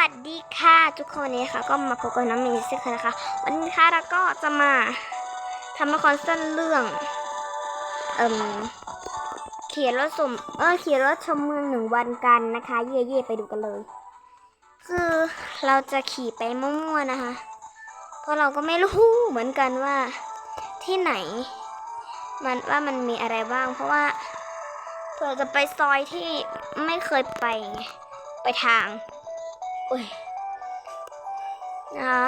วัสดีค่ะทุกคนวันนี้ค่ะ ก็มาพบกับน้องมินิซิค่ะนะคะ วันนี้ค่ะเราก็จะมาทำละครสั้นเรื่องเอ่มเขียนรถสมเออเขียนรถชมเมืองหนึ่งวันกันนะคะ เย่เย่ไปดูกันเลย คือเราจะขี่ไปมั่วๆนะคะ เพราะเราก็ไม่รู้เหมือนกันว่าที่ไหน มันว่ามันมีอะไรบ้าง เพราะว่าเผื่อจะไปซอยที่ไม่เคยไปไปทาง อุ้ยนะคะ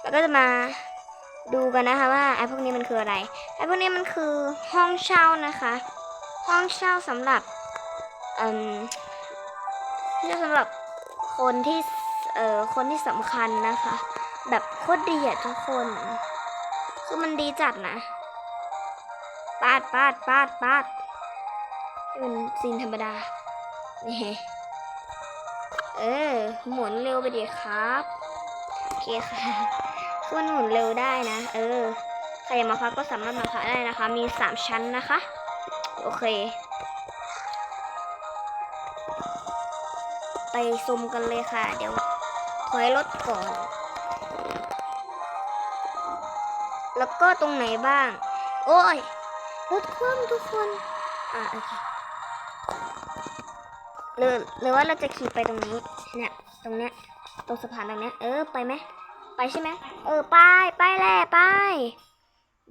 แล้วก็จะมาดูกันนะคะว่าไอ้พวกนี้มันคืออะไรไอ้พวกนี้มันคือห้องเช่านะคะ ห้องเช่าสำหรับอืมที่สำหรับคนที่เอ่อคนที่สำคัญนะคะ แบบโคตรดีอะทุกคนคือมันดีจัดนะปาดปาดปาดปาดนี่นซีนธรรมดานี่ เออ หมุนเร็วไปดีครับ โอเคค่ะคือมันหมุนเร็วได้นะ เออ ใครอยากมาพักก็สามารถมาพักได้นะคะ มีสามชั้นนะคะ โอเค ไปซุมกันเลยค่ะ เดี๋ยวถอยรถก่อน แล้วก็ตรงไหนบ้าง โอ้ย รถคว่ำทุกคน อะโอเค หรือหรือว่าเราจะขี่ไปตรงนี้ เนี่ย ตรงเนี้ย ตรงสะพานตรงเนี้ย เออ ไปไหม ไปใช่ไหม เออ ไป ไปแหละไป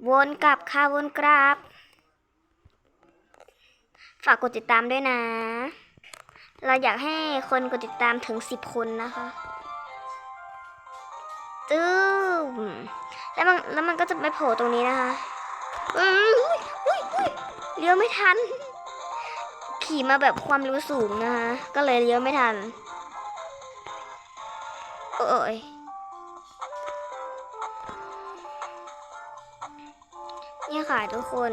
วนกลับค่ะ วนกลับ ฝากกดติดตามด้วยนะ เราอยากให้คนกดติดตามถึงสิบคนนะคะตึ้มแล้วมันแล้วมันก็จะไปโผล่ตรงนี้นะคะอุ้ยอุ้ยอุ้ยเลี้ยวไม่ทัน ขี่มาแบบความร็วสูงนะคะ ก็เลยเลี้ยวไม่ทัน โอ้ยนี่ค่ะทุกคน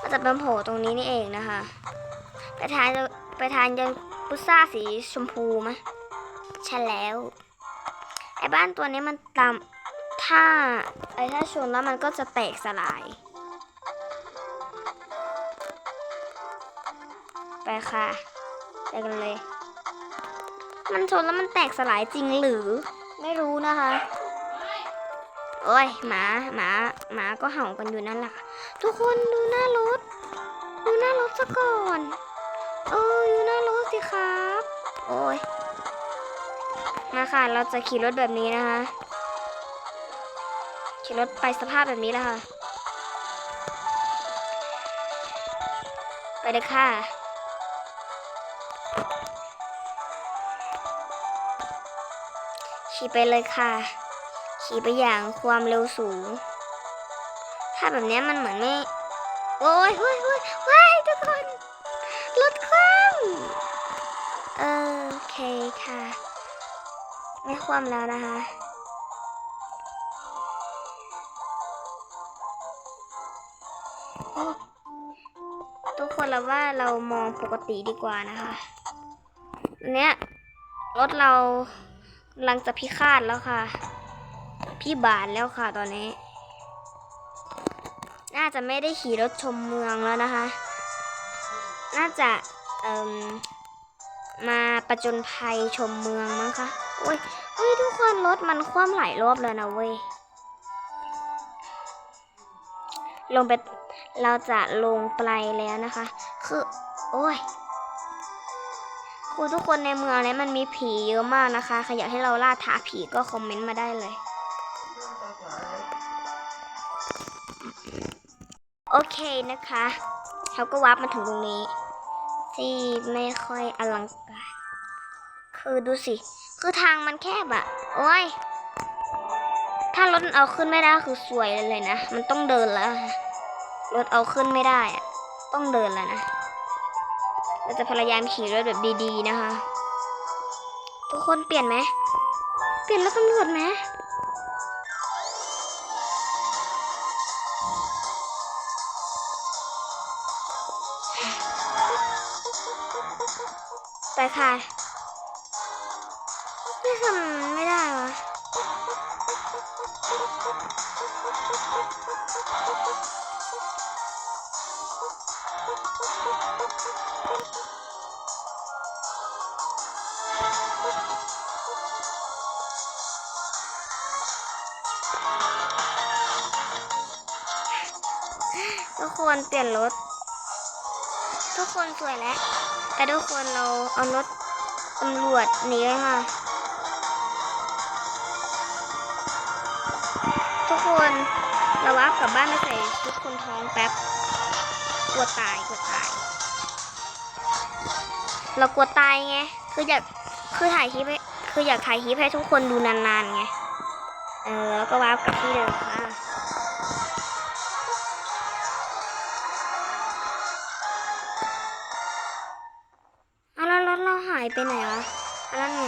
มันจะเป็นโผล่ตรงนี้นี่เองนะคะ ไปทานไปทานยังพุซ่าสีชมพูไหมใช่แล้ว ไอ้บ้านตัวนี้มันตามถ้าไอ้ถ้าชนแล้วมันก็จะแตกสลาย ไปค่ะไปกันเลย มันชนแล้วมันแตกสลายจริงหรือ ไม่รู้นะคะ โอ้ยหมาหมาหมาก็เห่ากันอยู่นั่นแหละทุกคนดูหน้ารถ ดูหน้ารถซะก่อนเออดูหน้ารถสิครับ โอ้ยมาค่ะ เราจะขี่รถแบบนี้นะคะ ขี่รถไปสภาพแบบนี้แหละค่ะ ไปเลยค่ะ ขี่ไปเลยค่ะ ขี่ไปอย่างความเร็วสูง ถ้าแบบนี้มันเหมือนไม่ โอ้ยเฮ้ยเฮ้ยเฮ้ยทุกคนรถคว่ำเออโอเคค่ะ ไม่คว่ำแล้วนะคะทุกคนเราว่าเรามองปกติดีกว่านะคะ เนี้ยรถเราำลังจะพิฆาตแล้วค่ะ พี่บาทแล้วค่ะตอนนี้ น่าจะไม่ได้ขี่รถชมเมืองแล้วนะคะ น่าจะเอ่มมาประจนภัยชมเมืองมั้งคะโอ้ยเฮ้ยทุกคนรถมันคว่ำหลายรอบเลยนะเว้ย ลงไป เราจะลงไปแล้วนะคะ คือ โอ้ย คือทุกคนในเมืองนี้มันมีผีเยอะมากนะคะใครอยากให้เราล่าท้าผีก็คอมเมนต์มาได้เลย โอเคนะคะเขาก็วับมาถึงตรงนี้ที่ไม่ค่อยอลังการคือดูสิ คือทางมันแคบอะโอ้ย ถ้ารถเอาขึ้นไม่ได้คือสวยเลยนะ มันต้องเดินแล้ว รถเอาขึ้นไม่ได้อะต้องเดินแล้วนะ เราจะพยายามขี่รถแบบดีๆนะคะ ทุกคนเปลี่ยนไหม เปลี่ยนรถตำรวจไหมไปค่ะไม่ทำไม่ได้วะ ทุกคนเปลี่ยนรถ ทุกคนสวยแล้ว แต่ทุกคนเราเอารถตำรวจนี้ค่ะ ทุกคนเราวับกลับบ้านมาใส่ชุดคนท้องแป๊บ กลัวตายกลัวตาย เรากลัวตายไง คืออยาก คือถ่ายคลิปให้คืออยากถ่ายคลิปให้ทุกคนดูนานๆไง เออ แล้วก็วับกลับที่เดิมค่ะอ้าแล้วรถเราหายไปไหนวะอ้าวแล้วไง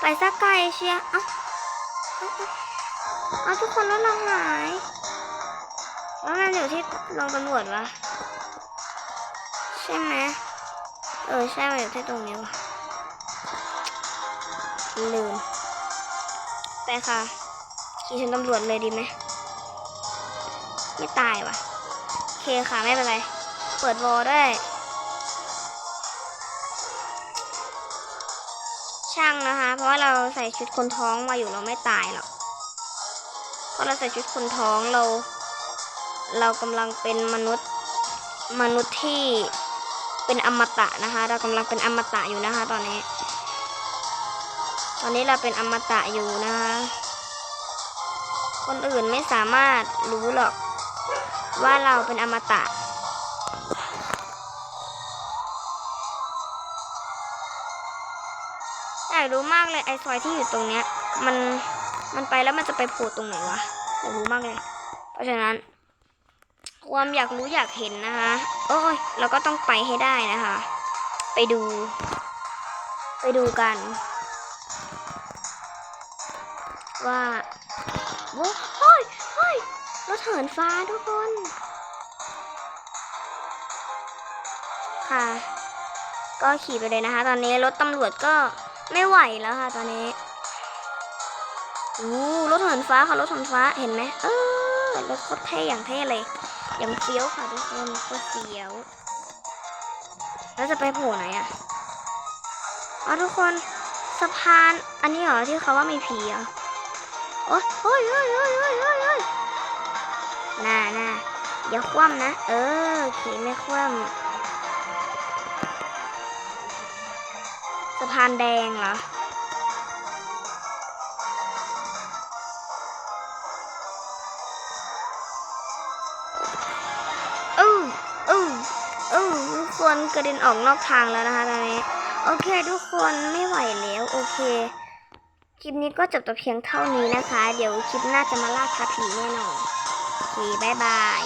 ไปสักไกลเชียร์เอ้าเอ้าเอ้าเอ้าทุกคนรถเราหาย แล้วมันอยู่ที่โรงตำรวจวะใช่ไหมเออใช่มันอยู่ที่ตรงนี้วะลืมไปค่ะขี่ชนตำรวจเลยดีไหมไม่ตายวะโอเคค่ะไม่เป็นไร เปิดวอลด้วยช่างนะคะ เพราะว่าเราใส่ชุดคนท้องมาอยู่เราไม่ตายหรอกเพราะเราใส่ชุดคนท้องเรา เรากำลังเป็นมนุษย์มนุษย์ที่เป็นอมตะนะคะ เรากำลังเป็นอมตะอยู่นะคะ ตอนนี้ ตอนนี้เราเป็นอมตะอยู่นะคะ คนอื่นไม่สามารถรู้หรอก ว่าเราเป็นอมตะอยากรู้มากเลยไอซอยที่อยู่ตรงเนี้ย มันมันไปแล้วมันจะไปโผล่ตรงไหนวะอยากรู้มากเลย เพราะฉะนั้น ความอยากรู้อยากเห็นนะคะ โอ้ย เราก็ต้องไปให้ได้นะคะ ไปดู ไปดูกัน ว่าโว้ยเฮ้ยรถเหินฟ้าทุกคน ค่ะ ก็ขี่ไปเลยนะคะ ตอนนี้รถตำรวจก็ไม่ไหวแล้วค่ะ ตอนนี้อู้รถเหินฟ้าค่ะ รถเหินฟ้าเห็นไหมเออรถโคตรเท่อย่างเท่เลย ย่างเฟี้ยวค่ะทุกคนโคตรเฟี้ยว แล้วจะไปโผล่ไหนอะอ๋อทุกคนสะพานอันนี้เหรอที่เขาว่ามีผีเหรอโอ้ยโอ้ยโอ้ยโอ้ยโอ้ยโอ้ยโอ้ยน่าน่าอย่าคว่ำนะ เออขี่ไม่คว่ำสะพานแดงเหรอ อู้ทุกคนกระเด็นออกนอกทางแล้วนะคะตอนนี้ โอเค ทุกคนไม่ไหวแล้วโอเค คลิปนี้ก็จบแต่เพียงเท่านี้นะคะ เดี๋ยวคลิปหน้าจะมาล่าท้าผีแน่นอนโอเคบายบาย